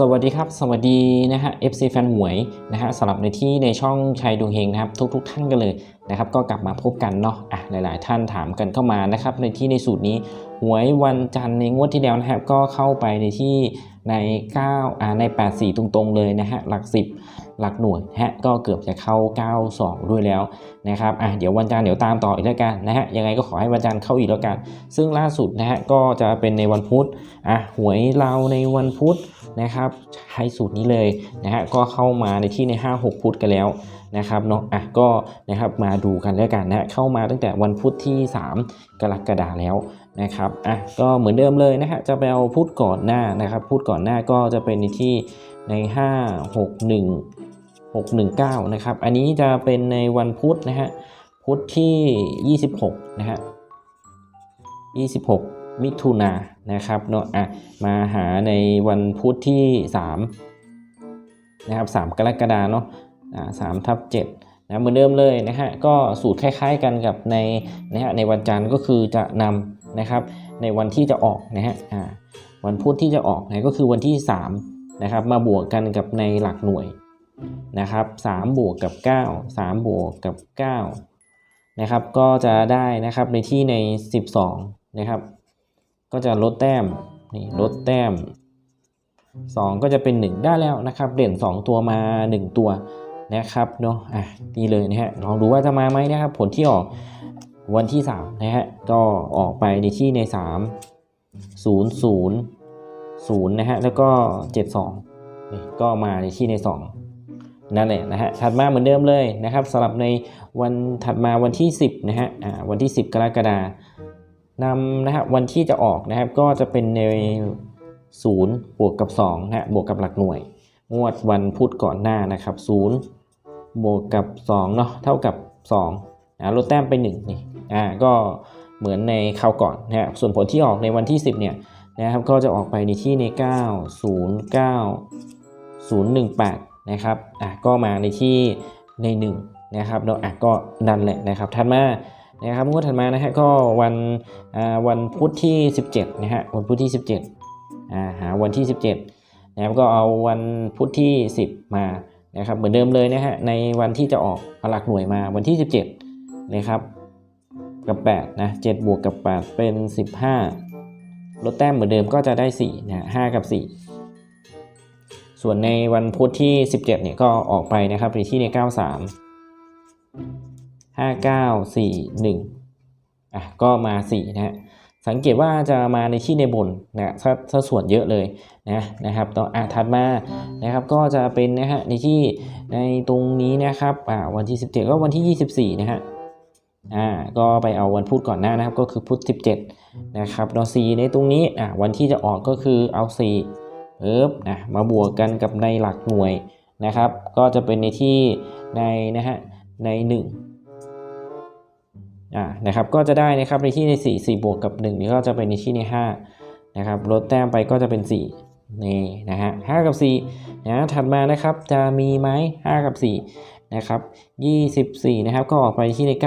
สวัสดีครับ สวัสดีนะฮะ FC แฟนหวยนะฮะสำหรับในที่ในช่องชัยดวงเฮงนะครับ ทุกๆทท่านกันเลยนะครับก็กลับมาพบกันเนาะอะหลาย ๆ ท่านถามกันเข้ามานะครับในที่ในสูตรนี้หวยวันจันทร์ในงวดที่แล้วนะครับก็เข้าไปในที่ใน9อ่าใน 84 ตรงๆเลยนะฮะหลัก 10 หลักหน่วยฮะก็เกือบจะเข้า 92 ด้วยแล้วนะครับอะเดี๋ยววันจันทร์เดี๋ยวตามต่ออีกแล้วกันนะฮะยังไงก็ขอให้วันจันทร์เข้าอีกแล้วกัน ซึ่งล่าสุดนะฮะก็จะเป็นในวันพุธอะหวยเราในวันพุธ นะครับใช้สูตรนี้เลยนะฮะก็เข้ามาในที่ใน 5 6 พุธกันแล้วนะครับเนาะอะก็นะครับมาดูกันแล้วกันนะเข้ามาตั้งแต่วันพุธที่ 3 กรกฎาแล้วนะครับอะก็เหมือนเดิมเลยนะฮะจะไปเอาพุธก่อนหน้านะครับพุธก่อนหน้าก็จะเป็นในที่ใน 5 6 1 619 นะครับ อันนี้จะเป็นในวันพุธนะฮะ พุธที่ 26 นะฮะ 26 มิถุนานะครับเนาะอะมาหาในวันพุธที่3นะครับ3กรกฎาเนาะอ่า3ทับ7นะเหมือนเดิมเลยนะฮะก็สูตรคล้าย ๆ กันกับในนะฮะในวันจันทร์ก็คือจะนำนะครับในวันที่จะออกนะฮะอ่าวันพุธที่จะออกนะก็คือวันที่3นะครับมาบวกกันกับในหลักหน่วยนะครับ3บวกกับ 9 3 บวกกับ9นะครับก็จะได้นะครับในที่ใน 12นะครับ ก็จะลดแต้มนี่ลดแต้ม 2 ก็จะเป็น 1 ได้แล้วนะครับเด่น 2 ตัวมา 1 ตัวนะครับเนาะอะนี่เลยนะฮะลองดูว่าจะมาไหมนะครับ ผลที่ออกวันที่3นะฮะก็ออกไปในที่ใน 3 0 0 0นะฮะแล้วก็ 72นี่ก็มาในที่ใน 2 นั่นแหละนะฮะถัดมาเหมือนเดิมเลยนะครับสำหรับในวันถัดมาวันที่ 10นะฮะอ่าวันที่ 10 กรกฎาคม นำนะฮะวันที่จะออกนะครับก็จะเป็นใน 0 บวกกับ2นะฮะบวกกับหลักหน่วย งวดวันพุธก่อนหน้านะครับ0บวกกับ2เนาะเท่ากับ2นะลดแต้มไป1นี่อ่าก็เหมือนในคราวก่อนนะฮะส่วนผลที่ออกในวันที่ 10เนี่ยนะครับก็จะออกไปในที่ใน 9 0 9 0 1 8นะครับอะก็มาในที่ใน1นะครับเนาะอะก็นั่นแหละนะครับถัดมา นะครับงวดถัดมานะฮะก็วันวันพุธที่ 17นะฮะวันพุธที่ 17อ่าหาวันที่ 17นะครับก็เอาวันพุธที่ 10 มานะครับเหมือนเดิมเลยนะฮะในวันที่จะออกหลักหน่วยมาวันที่ 17นะครับกับ8นะ7บวกกับ 8 เป็น 15 ลดแต้มเหมือนเดิมก็จะได้4นะ5กับ 4 ส่วนในวันพุธที่ 17เนี่ยก็ออกไปนะครับในที่ใน 93 59 4 1อะก็มา 4 นะฮะสังเกตว่าจะมาในที่ในบนนะถ้าถ้าส่วนเยอะเลยนะนะครับต่ออะถัดมานะครับก็จะเป็นนะฮะในที่ในตรงนี้นะครับอ่าวันที่ 17 ก็วันที่ 24 นะฮะอ่าก็ไปเอาวันพุธก่อนหน้านะครับก็คือพุธ17 นะครับเนาะ4ในตรงนี้อะวันที่จะออกก็คือเอา4เอิบนะมาบวกกันกับในหลักหน่วยนะครับ ก็จะเป็นในที่ในนะฮะใน 1 อ่านะครับก็จะได้นะครับในที่ใน 4 4 บวกกับ1นี่ก็จะเป็นในที่ใน5นะครับลดแต้มไปก็จะเป็น 4 นี่นะฮะ5กับ4นะถัดมานะครับจะมีไหม5 กับ 4 นะครับ 24 นะครับ ก็ออกไปที่ใน 9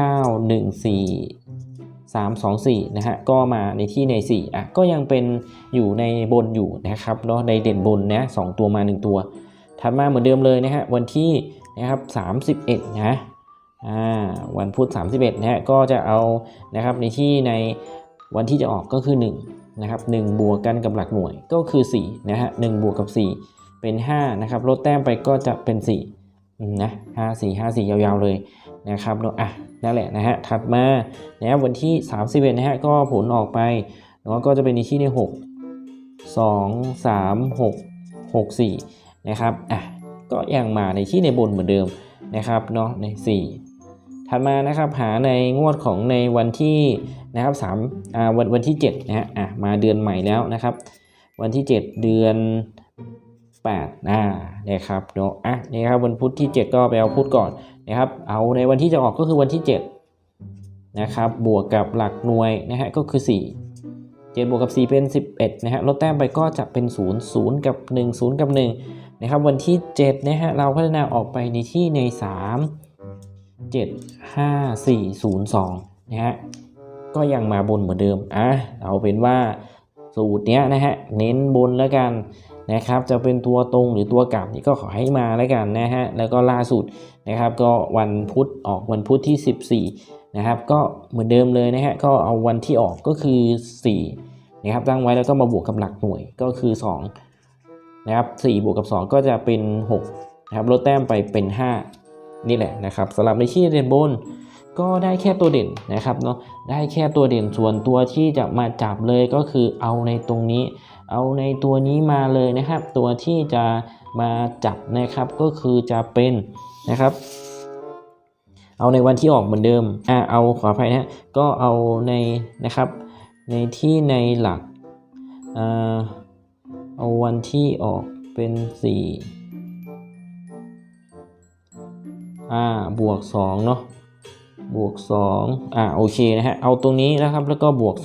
1 4 3 2 4นะฮะก็มาในที่ใน4อะก็ยังเป็นอยู่ในบนอยู่นะครับเนาะในเด่นบนนะสตัวมา 1 ตัว ถัดมาเหมือนเดิมเลยนะฮะวันที่นะครับ31นะอ่า วันพุธ31นะฮะก็จะเอานะครับในที่ในวันที่จะออกก็คือ1นะครับ1บวกกันกับหลักหน่วยก็คือ4นะฮะ1บวกกับ 4 เป็น5นะครับลดแต้มไปก็จะเป็น4นะ5 4 5 4ยาวๆเลยนะครับเนาะอะนั่นแหละนะฮะถัดมานะครับวันที่31นะฮะก็ผลออกไปเนาะก็จะเป็นในที่ใน 6 2 3 6 6 4นะครับอะก็ยังมาในที่ในบนเหมือนเดิมนะครับเนาะใน 4 ถัดมานะครับหาในงวดของในวันที่นะครับ3อ่าวันวันที่7นะฮะอะมาเดือนใหม่แล้วนะครับ วันที่ 7 เดือน8อ่านะครับเนาะอะนี่ครับวันพุธที่ 7 ก็ไปเอาพุธก่อนนะครับเอาในวันที่จะออกก็คือวันที่ 7 นะครับบวกกับหลักหน่วยนะฮะก็คือ 4 7บวกกับ 4 เป็น 11นะฮะลดแต้มไปก็จะเป็น 0 0 กับ 1 0 กับ1นะครับวันที่7นะฮะเราพัฒนาออกไปในที่ใน 3 7 5 4 0 2นะฮะก็ยังมาบนเหมือนเดิมอะเอาเป็นว่าสูตรเนี้ยนะฮะเน้นบนแล้วกันนะครับจะเป็นตัวตรงหรือตัวกลับนี่ก็ขอให้มาแล้วกันนะฮะแล้วก็ล่าสุดนะครับก็วันพุธออกวันพุธที่ 14นะครับก็เหมือนเดิมเลยนะฮะก็เอาวันที่ออกก็คือ 4 นะครับตั้งไว้แล้วก็มาบวกกับหลักหน่วยก็คือ2นะครับ4บวกกับ 2 ก็จะเป็น6นะครับลดแต้มไปเป็น 5 นี่แหละนะครับสำหรับในที่เด่นบน ก็ได้แค่ตัวเด่นนะครับเนาะได้แค่ตัวเด่นส่วนตัวที่จะมาจับเลยก็คือเอาในตรงนี้ เอาในตัวนี้มาเลยนะครับ ตัวที่จะมาจับนะครับก็คือจะเป็นนะครับ เอาในวันที่ออกเหมือนเดิมอ่าเอาขออภัยนะฮะก็เอาในนะครับในที่ในหลักอ่าเอาวันที่ออกเป็น 4 อ่าบวก2เนาะบวก2อ่าโอเคนะฮะเอาตรงนี้นะครับแล้วก็บวก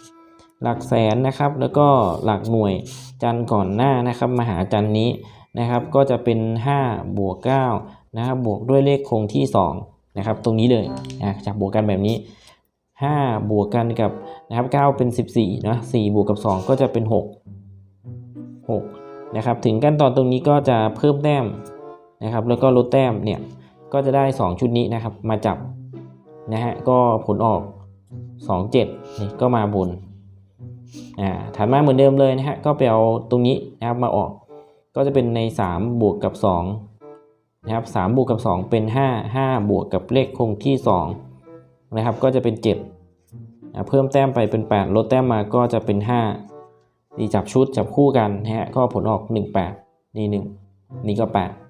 2 หลักแสนนะครับ แล้วก็หลักหน่วยจันก่อนหน้านะครับมาหาจันนี้นะครับก็จะเป็น 5 บวก9นะครับบวกด้วยเลขคงที่2นะครับตรงนี้เลยนะจับบวกกันแบบนี้ 5 บวกกันกับนะครับ9เป็น 14นะ4บวกกับ 2 ก็จะเป็น 6 6นะครับถึงขั้นตอนตรงนี้ก็จะเพิ่มแต้มนะครับแล้วก็ลดแต้มเนี่ย ก็จะได้ 2 ชุดนี้นะครับ มาจับนะฮะก็ผลออก 2 7นี่ก็มาบนอ่าถัดมาเหมือนเดิมเลยนะฮะก็ไปเอาตรงนี้นะครับมาออก ก็จะเป็นใน 3 บวกกับ2นะครับ3บวกกับ 2 เป็น 5 5 บวกกับเลขคงที่2นะครับก็จะเป็น7อ่าเพิ่มแต้มไปเป็น 8 ลดแต้มมาก็จะเป็น 5 นี่จับชุดจับคู่กันนะฮะก็ผลออก 1 8 นี่ 1 นี่ก็ 8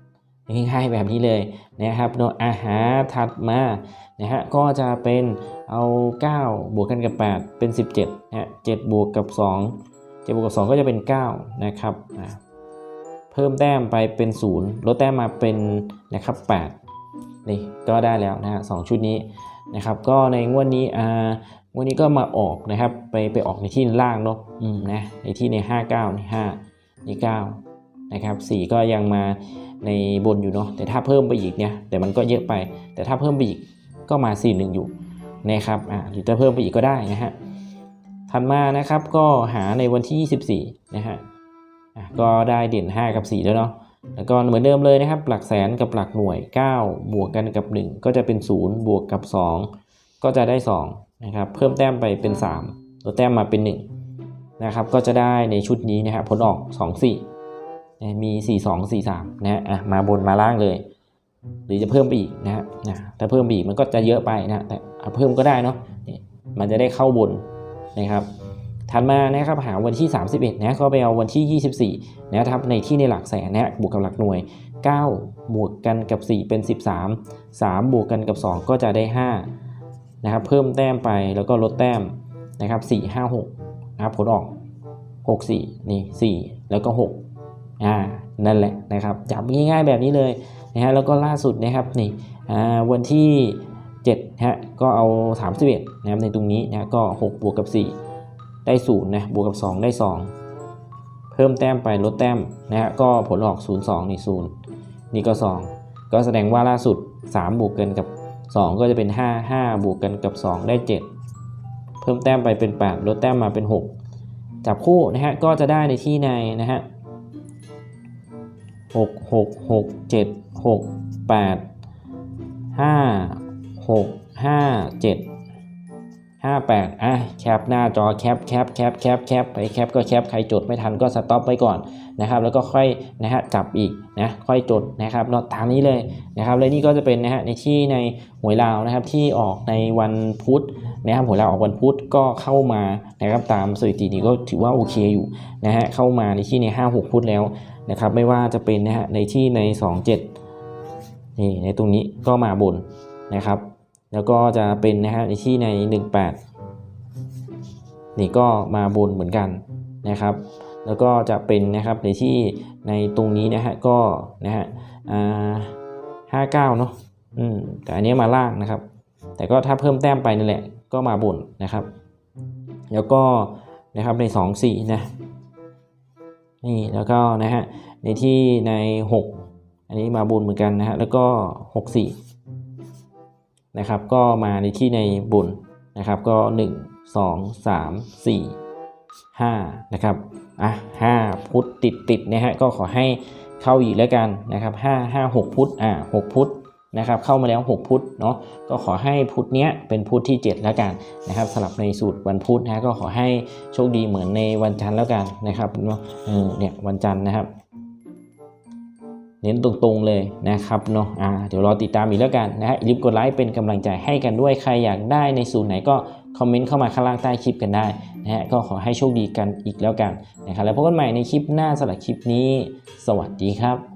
ง่ายๆแบบนี้เลยนะครับเนาะอาหารถัดมานะฮะก็จะเป็นเอา 9 บวกกันกับ 8 เป็น 17นะฮะ7บวกกับ 2 7บวกกับ 2 ก็จะเป็น 9 นะครับเพิ่มแต้มไปเป็น 0 ลดแต้มมาเป็นนะครับ8นี่ก็ได้แล้วนะฮะสองชุดนี้นะครับก็ในงวดนี้อ่างวดนี้ก็มาออกนะครับไปไปออกในที่ล่างเนาะอืมนะในที่ใน 59นี่5นี่9 นะครับ4ก็ยังมาในบนอยู่เนาะแต่ถ้าเพิ่มไปอีกเนี่ยแต่มันก็เยอะไป แต่ถ้าเพิ่มไปอีกก็มา 4 1 อยู่นะครับอ่าหรือจะเพิ่มไปอีกก็ได้นะฮะถัดมานะครับก็หาในวันที่ 24นะฮะอะก็ได้เด่น 5 กับ 4 แล้วเนาะแล้วก็เหมือนเดิมเลยนะครับ หลักแสนกับหลักหน่วย 9 บวกกันกับ 1 ก็จะเป็น 0 บวกกับ 2 ก็จะได้2นะครับเพิ่มแต้มไปเป็น3ลดแต้มมาเป็น 1นะครับก็จะได้ในชุดนี้นะครับผลออก 2 4 มี 4 2 4 3นะอะมาบนมาล่างเลย หรือจะเพิ่มไปอีกนะฮะถ้าเพิ่มไปอีกมันก็จะเยอะไปนะแต่เพิ่มก็ได้เนาะมันจะได้เข้าบนนะครับถัดมานะครับหาวันที่ 31นะก็ไปเอาวันที่ 24นะครับในที่ในหลักแสนนะบวกกับหลักหน่วย 9 บวกกันกับ 4 เป็น 13 3 บวกกันกับ 2 ก็จะได้5นะครับเพิ่มแต้มไปแล้วก็ลดแต้มนะครับ4 5 6นะครับผลออก 6 4นี่4แล้วก็ 6 อ่านั่นแหละนะครับจับง่ายๆแบบนี้เลยนะฮะแล้วก็ล่าสุดนะครับนี่อ่าวันที่7ฮะก็เอา 31นะครับในตรงนี้นะก็ 6 บวกกับ 4 ได้0นะบวกกับ 2 ได้ 2 เพิ่มแต้มไปลดแต้มนะฮะก็ผลออก 0 2นี่0นี่ก็ 2 ก็แสดงว่าล่าสุด 3 บวกกันกับ 2 ก็จะเป็น 5 5 บวกกันกับ 2 ได้ 7 เพิ่มแต้มไปเป็น 8 ลดแต้มมาเป็น 6 จับคู่นะฮะก็จะได้ในที่ในนะฮะ หกหกหกเจ็ดหกแปดห้าหกห้าเจ็ดห้าแปดอะแคปหน้าจอแคปแคปแคปแคปแคปไปแคปก็แคปใครจดไม่ทันก็สต็อปไว้ก่อนนะครับ แล้วก็ค่อยนะฮะจับอีกนะค่อยจดนะครับเนาตามนี้เลยนะครับและนี่ก็จะเป็นนะฮะในที่ในหวยลาวนะครับที่ออกในวันพุธนะครับหวยลาวออกวันพุธก็เข้ามานะครับตามสถิตินี้ก็ถือว่าโอเคอยู่นะฮะเข้ามาในที่ใน 5 6 พุธแล้ว นะครับ ไม่ว่าจะเป็นนะฮะในที่ใน 27นี่ในตรงนี้ก็มาบนนะครับ แล้วก็จะเป็นนะฮะในที่ใน 18 นี่ก็มาบนเหมือนกันนะครับ แล้วก็จะเป็นนะครับในที่ในตรงนี้นะฮะก็นะฮะอ่าห้าเก้าเนาะอืมแต่อันนี้มาล่างนะครับ แต่ก็ถ้าเพิ่มแต้มไปนั่นแหละก็มาบนนะครับ แล้วก็นะครับใน 2 4นะ นี่แล้วก็นะฮะในที่ใน 6 อันนี้มาบุญเหมือนกันนะฮะแล้วก็ 6 4 นะครับ ก็มาในที่ในบุญนะครับ ก็ 1 2 3 4 5 นะครับอะ5พุธติดติดนะฮะก็ขอให้เข้าอีกแล้วกันนะครับ 5 5 6 พุธอ่า6พุธ นะครับเข้ามาแล้ว 6 พุธเนาะก็ขอให้พุธเนี้ยเป็นพุธที่ 7 แล้วกันนะครับสลับในสูตรวันพุธนะก็ขอให้โชคดีเหมือนในวันจันทร์แล้วกันนะครับเนาะเออเนี่ยวันจันทร์นะครับเน้นตรงๆเลยนะครับเนาะอ่าเดี๋ยวรอติดตามอีกแล้วกันนะฮะอย่าลืมกดไลค์เป็นกำลังใจให้กันด้วยใครอยากได้ในสูตรไหนก็คอมเมนต์เข้ามาข้างล่างใต้คลิปกันได้นะฮะก็ขอให้โชคดีกันอีกแล้วกันนะครับแล้วพบกันใหม่ในคลิปหน้าสำหรับคลิปนี้ สวัสดีครับ